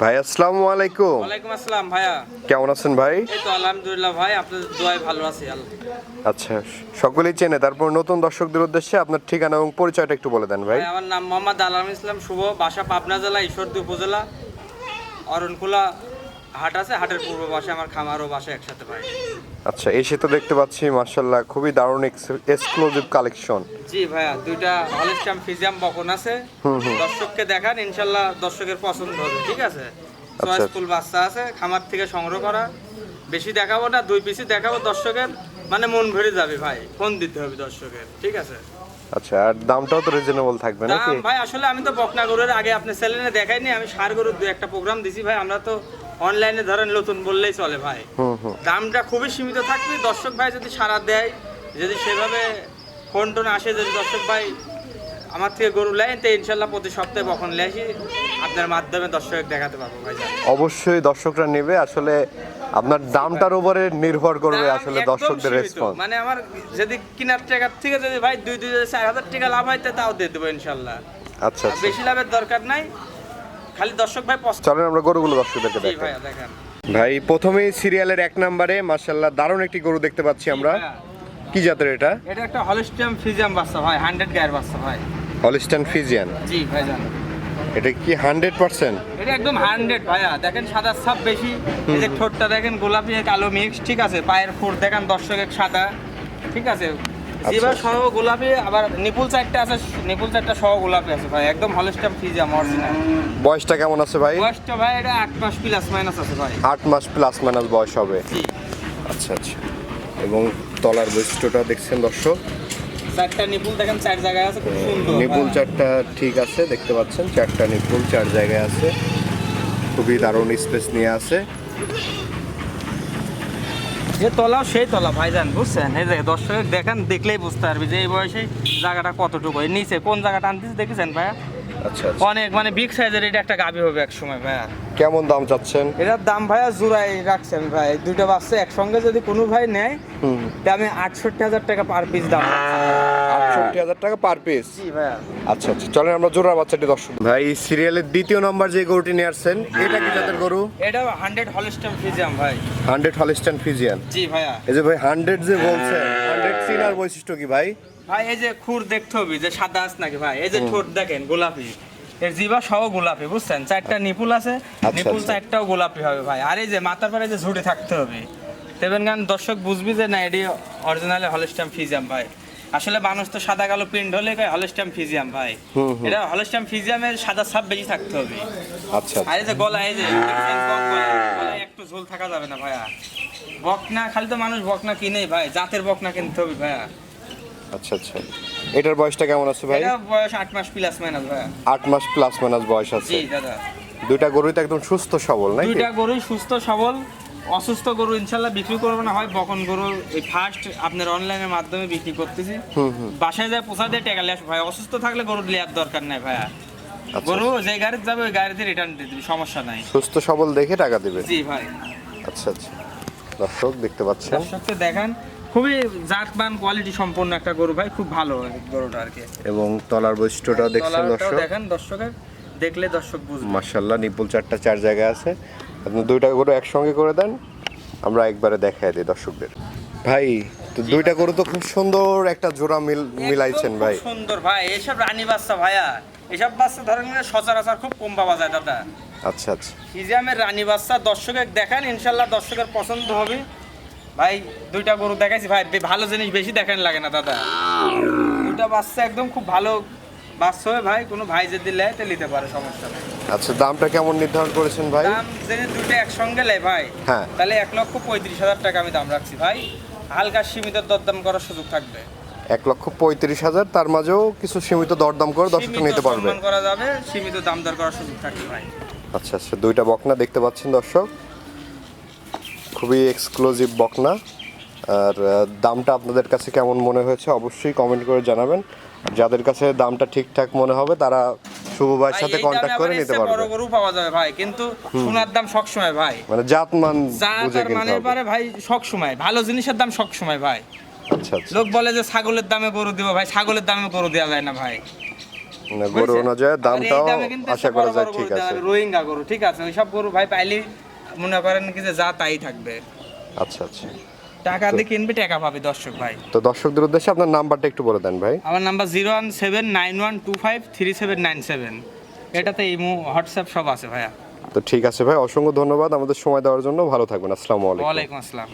ভাই আসসালামু আলাইকুম। ওয়ালাইকুম আসসালাম ভাইয়া। কেমন আছেন ভাই? এই তো আলহামদুলিল্লাহ ভাই আপনাদের দোয়ায় ভালো আছি আচ্ছা সকলেই চেনে। তারপর নতুন দর্শকদের উদ্দেশ্যে আপনার ঠিকানা এবং পরিচয়টা একটু বলে দেন ভাই। ভাই, আমার নাম মোহাম্মদ আলম ইসলাম শুভ বাসা পাবনা জেলা ঈশ্বরদী উপজেলা অরণকুলা হাট আছে হাটের পূর্ব পাশে আমার খামার ও বাসা একসাথে ভাই আচ্ছা এসে তো দেখতে পাচ্ছি মার্শাল্লাহ খুবই দারুণ এক্সক্লুসিভ কালেকশন জি ভাইয়া দুইটা হলিস্টাম ফিজিয়াম বকন আছে। দর্শককে দেখান ইনশাল্লাহ দর্শকের পছন্দ হবে ঠিক আছে? আচ্ছা। স্কুল বাচ্চা আছে খামার থেকে সংগ্রহ করা। বেশি দেখাবো না দুই পিসি দেখাবো দর্শকের। মানে মন ভরে যাবে ভাই ফোন দিতে হবে দর্শকের ঠিক আছে? আচ্ছা আর দামটাও তো রিজনেবল থাকবে নাকি? ভাই আসলে আমি তো বকনা গরুর আগে আপনি সেলেনে দেখাইনি আমি সার গরুর দু একটা প্রোগ্রাম দিছি ভাই আমরা তো অনলাইনে ধরেন নতুন বললেই চলে ভাই। দামটা খুবই সীমিত থাকবে দর্শক ভাই যদি সারা দেয় যদি সেভাবে ফোন টোন আসে যদি দর্শক ভাই আমার থেকে গরু নেয় তো ইনশাল্লাহ প্রতি সপ্তাহে কখন লে আসি। আপনার মাধ্যমে দর্শক দেখাতে পারব ভাই অবশ্যই দর্শকরা নেবে। আসলে আপনার দামটার উপরে নির্ভর করবে আসলে দর্শকদের রেসপন্স মানে আমার যদি কেনার টাকার থেকে যদি ভাই দুই দুই চার হাজার টাকা লাভ হয় তাও দিয়ে দেবো ইনশাল্লাহ। আচ্ছা আচ্ছা। বেশি লাভের দরকার নাই। খালি দর্শক ভাই চলেন আমরা গরুগুলো দর্শকদেরকে দেখাই। ভাই প্রথমেই সিরিয়ালের এক নম্বরে মার্শাল্লাহ দারুণ একটি গরু দেখতে পাচ্ছি আমরা। কি জাতের এটা? এটা একটা হলিস্টিয়াম ফিজিয়াম বাচ্চা ভাই হান্ড্রেড গায়ের বাচ্চা ভাই। হলিস্টান ফিজিয়ান জি ভাই জান এটা কি হান্ড্রেড পার্সেন্ট এটা একদম হান্ড্রেড ভাইয়া। দেখেন সাদা ছাপ বেশি। এই যে ঠোঁটটা দেখেন গোলাপি আর কালো মিক্স ঠিক আছে? পায়ের ফুট দেখেন দর্শক এক সাদা। ঠিক আছে? জিবা সহ গোলাপি আবার নিপুল চারটা আছে নিপুল চারটা সহ গোলাপি আছে ভাই। একদম হলিস্টাম ফিজিয়াম অরিজিনাল বয়সটা কেমন আছে ভাই? বয়সটা ভাই এটা আট মাস প্লাস মাইনাস আছে ভাই। আট মাস প্লাস মাইনাস বয়স হবে। জি। আচ্ছা আচ্ছা। এবং তলার বৈশিষ্ট্যটা দেখছেন দর্শক। চারটা নিপুল দেখেন চার জায়গায় আছে খুব সুন্দর। নিপুল চারটা ঠিক আছে দেখতে পাচ্ছেন চারটা নিপুল চার জায়গায় আছে। খুবই দারুণ স্পেস নিয়ে আছে। যে তলা সেই তলা ভাই ভাইজান বুঝছেন? এই যে দর্শক দেখেন দেখলেই বুঝতে পারবি যে এই বয়সে জায়গাটা কতটুকু। নিচে কোন জায়গাটা আনতেছে দেখেছেন ভাইয়া? আচ্ছা আচ্ছা। অনেক মানে বিগ সাইজের এটা একটা গাবি হবে এক সময় ভাইয়া। কেমন দাম চাচ্ছেন? এটার দাম ভাইয়া জোড়াই রাখছেন ভাই। দুইটা বাচ্চা একসঙ্গে যদি কোনো ভাই নেয় তা আমি আটষট্টি হাজার টাকা পার পিস দাম আটষট্টি হাজার টাকা পার পিস ভাইয়া। আচ্ছা আচ্ছা। চলেন আমরা জোড়া বাচ্চাটি দর্শক ভাই সিরিয়ালের দ্বিতীয় নম্বর যে গরুটি নিয়ে আসছেন এটা কি জাতের গরু? এটা হান্ড্রেড হলিস্টাম ফিজিয়াম ভাই। হান্ড্রেড হলিস্টান ফিজিয়ান জি ভাইয়া। এই যে ভাই হান্ড্রেড যে বলছেন হান্ড্রেড চিনার বৈশিষ্ট্য কি ভাই? ভাই এই যে খুর দেখতে হবে যে সাদা আছে নাকি ভাই? এই যে ঠোঁট দেখেন গোলাপি। এর জিবা সহ গোলাপি বুঝছেন? চারটা নিপুল আছে নিপুল আচ্ছা। চারটাও গোলাপি হবে ভাই। আর এই যে মাথার পরে যে ঝুড়ে থাকতে হবে তেবেন গান দর্শক বুঝবি যে না এটি অরিজিনালি হলিস্টাম ফিজিয়াম ভাই। আসলে মানুষ তো সাদা কালো প্রিন্ট হলে হলিস্টাম ফিজিয়াম ভাই। এটা হলিস্টাম ফিজিয়ামের সাদা ছাপ বেশি থাকতে হবে। আচ্ছা আর এই যে গলা এই যে একটু ঝোল থাকা যাবে না ভাইয়া। বকনা খালি তো মানুষ বকনা কিনেই ভাই জাতের বকনা কিনতে হবে ভাইয়া। আচ্ছা আচ্ছা। এটার বয়সটা কেমন আছে ভাই? এটা বয়স আট মাস প্লাস মাইনাস ভাইয়া। আট মাস প্লাস মাইনাস বয়স আছে। জি দাদা। দুইটা গরুই তো একদম সুস্থ সবল নাকি? দুইটা গরুই সুস্থ সবল অসুস্থ গরু ইনশাল্লাহ বিক্রি করব না হয় বকন গরু এই ফার্স্ট আপনার অনলাইনের মাধ্যমে বিক্রি করতেছি। হুম হুম। বাসায় যায় পোষা দিয়ে টেকা আসব। ভাই অসুস্থ থাকলে গরু নেওয়ার দরকার নাই ভাইয়া। আচ্ছা। গরু যে গাড়িতে যাবে ওই গাড়িতে রিটার্ন দিয়ে দিবি সমস্যা নাই। সুস্থ সবল দেখে টাকা দিবে? জি ভাই। আচ্ছা আচ্ছা। দর্শক দেখতে পাচ্ছেন। দর্শককে দেখান খুবই জাতমান কোয়ালিটি সম্পন্ন একটা গরু ভাই খুব ভালো গরুটা আর কি। এবং তলার বৈশিষ্ট্যটা দেখছেন দর্শক? দেখেন দর্শকের দেখলে দর্শক বুঝবে। মার্শাল্লাহ নিপুল চারটা চার জায়গায় আছে। আপনি দুইটা গরু একসঙ্গে করে দেন আমরা একবারে দেখাই দিই দর্শকদের। ভাই তো দুইটা গরু তো খুব সুন্দর একটা জোড়া মিল মিলাইছেন ভাই। সুন্দর ভাই এসব রানী বাচ্চা ভাইয়া। এসব বাচ্চা ধরেন সচরাচর খুব কম পাওয়া যায় দাদা। আচ্ছা আচ্ছা। হিজামের রানী বাচ্চা দর্শকের দেখান ইনশাল্লাহ দর্শকের পছন্দ হবে। ভাই দুইটা গরু দেখাইছি ভাই ভালো জিনিস বেশি দেখান লাগে না দাদা। দুইটা বাচ্চা একদম খুব ভালো বাচ্চা হবে ভাই কোনো ভাই যদি লেয় তো নিতে পারে সমস্যা নেই। আচ্ছা দামটা কেমন নির্ধারণ করেছেন ভাই? দাম যদি দুইটা একসঙ্গে লেয় ভাই হ্যাঁ। তাহলে এক লক্ষ পঁয়ত্রিশ হাজার টাকা আমি দাম রাখছি ভাই। হালকা সীমিত দরদাম করার সুযোগ থাকবে। এক লক্ষ পঁয়ত্রিশ হাজার তার মাঝেও কিছু সীমিত দরদাম করে দর্শকটা সীমিত নিতে পারবে। করা যাবে সীমিত দাম দর করার সুযোগ থাকবে ভাই। আচ্ছা আচ্ছা দুইটা বকনা দেখতে পাচ্ছেন দর্শক। খুবই এক্সক্লুসিভ বকনা। আর দামটা আপনাদের কাছে কেমন মনে হয়েছে অবশ্যই কমেন্ট করে জানাবেন। যাদের কাছে দামটা ঠিকঠাক মনে হবে তারা শুভ ভাইয়ের সাথে কন্ট্যাক্ট করে নিতে পারবে। বড় গরু পাওয়া যাবে ভাই কিন্তু সোনার দাম সবসময় ভাই। মানে জাতমান যা বুঝে কিনতে মানে পারে ভাই সব সময়। ভালো জিনিসের দাম সব সময় ভাই। আচ্ছা আচ্ছা। লোক বলে যে ছাগলের দামে গরু দিব ভাই ছাগলের দামে গরু দেওয়া যায় না ভাই। মানে গরু অনুযায়ী দামটাও আশা করা যায় ঠিক আছে। রোহিঙ্গা গরু ঠিক আছে? ওইসব গরু ভাই পাইলে মনে করেন কি যে যা তাই থাকবে। আচ্ছা আচ্ছা। টাকা দিয়ে কিনবে টাকা পাবে দর্শক ভাই। তো দর্শকদের উদ্দেশ্যে আপনার নাম্বারটা একটু বলে দেন ভাই। আমার number zero one seven nine one two five three seven nine seven. এটাতে ইমো হোয়াটসঅ্যাপ সব আছে ভাইয়া। তো ঠিক আছে ভাই অসংখ্য ধন্যবাদ আমাদের সময় দেওয়ার জন্য। ভালো থাকবেন আসসালামু আলাইকুম। ওয়ালাইকুম আসসালাম।